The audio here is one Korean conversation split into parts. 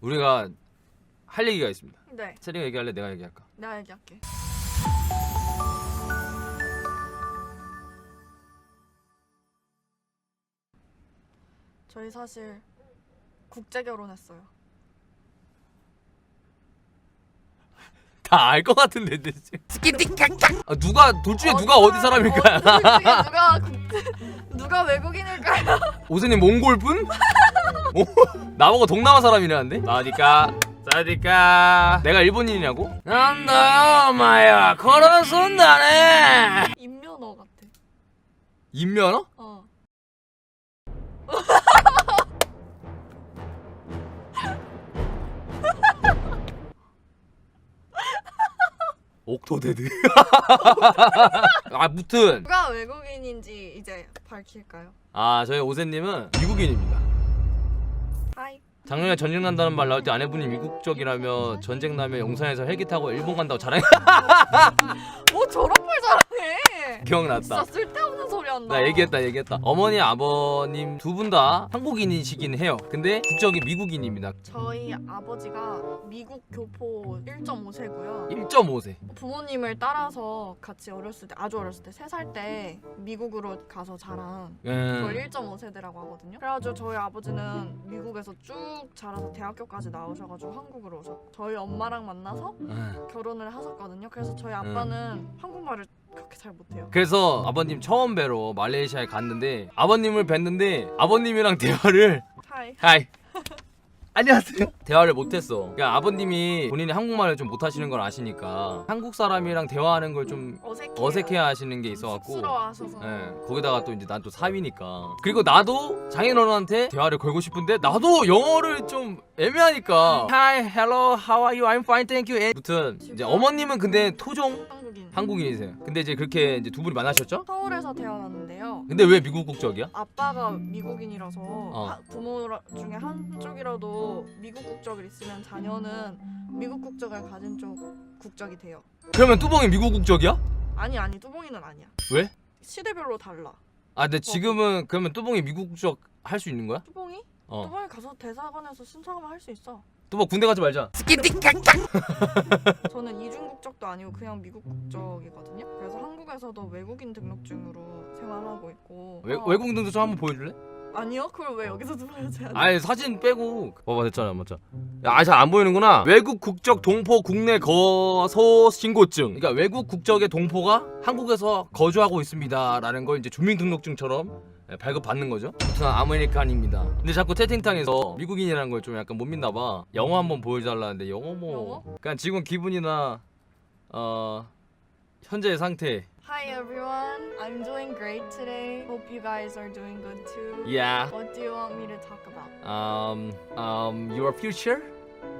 우리가 할 얘기가 있습니다. 네, 세리가 얘기할래? 내가 얘기할까? 내가 얘기할게. 저희 사실 국제 결혼했어요. 다 알 것 같은데 대체. 아, 누가 둘 중에 누가 어디 사람일까요? 어, 둘 중에 누가 국- 누가 외국인일까요? 오세님 몽골 분? 오, 나보고 동남아 사람이라는데? 사디까 사디까 내가 일본인이냐고? 난다 엄마야 걸어 손다네 인면허 같아. 인면허? 어. 옥토데드 아 무튼 누가 외국인인지 이제 밝힐까요? 아 저희 오세님은 미국인입니다. 작년에 전쟁 난다는 말 나올 때 아내분이 미국적이라며 전쟁 나면 용산에서 헬기 타고 일본 간다고 자랑 뭐 저런 말 잘하네. 기억났다 진짜 쓸데없는 한다. 나 얘기했다 얘기했다 어머니 아버님 두 분 다 한국인이시긴 해요 근데 국적이 미국인입니다 저희 아버지가 미국 교포 1.5세고요. 1.5세 부모님을 따라서 같이 어렸을 때 아주 어렸을 때 3살 때 미국으로 가서 자란 그걸 음. 1.5세대라고 하거든요. 그래가지고 저희 아버지는 미국에서 쭉 자라서 대학교까지 나오셔가지고 한국으로 오셨. 저희 엄마랑 만나서 음. 결혼을 하셨거든요. 그래서 저희 아빠는 한국말을 그렇게 잘 못해요. 그래서 아버님 처음 뵈러 말레이시아에 갔는데 아버님을 뵀는데 아버님이랑 대화를 하이. 하이 안녕하세요 대화를 못했어 그러니까 아버님이 본인이 한국말을 좀 못하시는 걸 아시니까 한국 사람이랑 대화하는 걸 좀 어색해. 어색해 하시는 게 있어갖고 쑥스러워하셔서. 예, 거기다가 또 이제 난 또 사위니까 그리고 나도 장인어른한테 대화를 걸고 싶은데 나도 영어를 좀 애매하니까 Hi, hello, how are you? I'm fine, thank you. 무튼 이제 어머님은 근데 토종 한국인. 한국인이세요. 근데 이제 그렇게 이제 두 분이 만나셨죠? 서울에서 태어났는데요. 근데 왜 미국 국적이야? 아빠가 미국인이라서 어. 하- 부모 중에 한쪽이라도 미국 국적을 있으면 자녀는 미국 국적을 가진 쪽 국적이 돼요. 그러면 뚜벅이 미국 국적이야? 아니 아니 뚜봉이는 아니야. 왜? 시대별로 달라. 아, 근데 지금은 그러면 뚜벅이 미국 국적 할 수 있는 거야? 뚜봉이? 어. 뚜봉이 가서 대사관에서 신청하면 할 수 있어. 뚜벅 군대 가지 말자. 저는 국적도 아니고 그냥 미국 국적이거든요. 그래서 한국에서도 외국인 등록증으로 생활하고 있고. 외, 어, 외국 등록증 한번 보여줄래? 아니요? 그걸 왜 여기서 보여줘야 돼? 아니 사진 빼고 봐봐 됐잖아 맞자 아잘 안 보이는구나 외국 국적 동포 국내 거소 신고증 그러니까 외국 국적의 동포가 한국에서 거주하고 있습니다 라는 걸 이제 주민등록증처럼 예, 발급받는 거죠 무튼 아메리칸입니다 근데 자꾸 채팅창에서 미국인이라는 걸 좀 약간 못 믿나 봐 영어 한번 보여달라는데 영어 뭐 영어? 그냥 지금 기분이나 어 현재의 상태 Hi everyone, I'm doing great today. Hope you guys are doing good too. yeah What do you want me to talk about? um um your future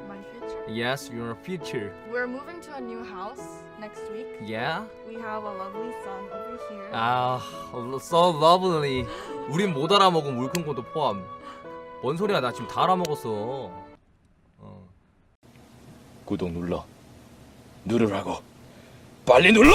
My future? yes your future We're moving to a new house next week. yeah We have a lovely son over here. 아, so lovely. 우린 못 알아먹은 물큰 것도 포함. 뭔 소리야? 나 지금 다 알아먹었어. 어. 구독 눌러 누르라고 빨리 눌러!